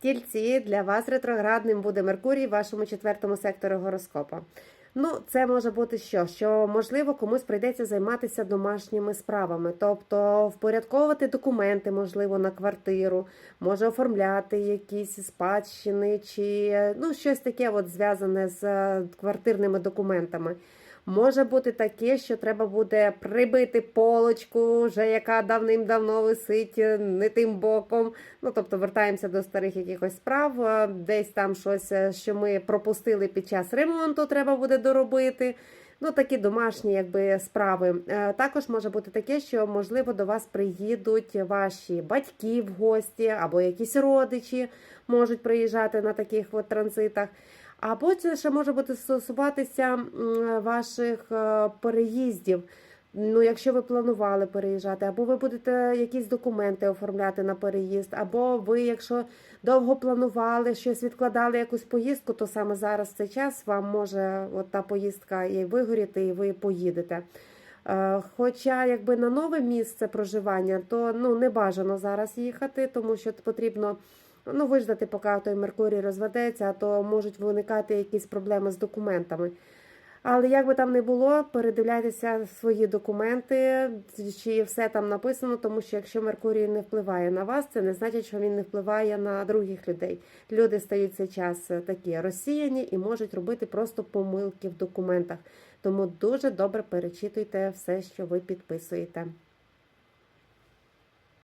Тільці для вас ретроградним буде Меркурій в вашому четвертому секторі гороскопа. Ну, це може бути що? Що можливо комусь прийдеться займатися домашніми справами, тобто впорядковувати документи, можливо, на квартиру, може оформляти якісь спадщини чи ну щось таке, от зв'язане з е, квартирними документами. Може бути таке, що треба буде прибити полочку, вже яка давним-давно висить е, не тим боком. Ну тобто вертаємося до старих якихось справ. е, Десь там щось, е, що ми пропустили під час ремонту, треба буде доробити. Ну, такі домашні якби справи. Е, Також може бути таке, що можливо до вас приїдуть ваші батьки в гості або якісь родичі можуть приїжджати на таких от транзитах. Або це ще може бути стосуватися ваших е, переїздів. Ну, якщо ви планували переїжджати, або ви будете якісь документи оформляти на переїзд, або ви, якщо довго планували щось відкладали якусь поїздку, то саме зараз цей час вам може от та поїздка і вигоріти, і ви поїдете. Е, Хоча якби на нове місце проживання, то ну не бажано зараз їхати, тому що потрібно ну виждати, поки той Меркурій розведеться, а то можуть виникати якісь проблеми з документами. Але як би там не було, передивляйтеся свої документи, чи все там написано, тому що якщо Меркурій не впливає на вас, це не значить, що він не впливає на других людей. Люди стають цей час е, такі розсіяні і можуть робити просто помилки в документах. Тому дуже добре перечитуйте все, що ви підписуєте.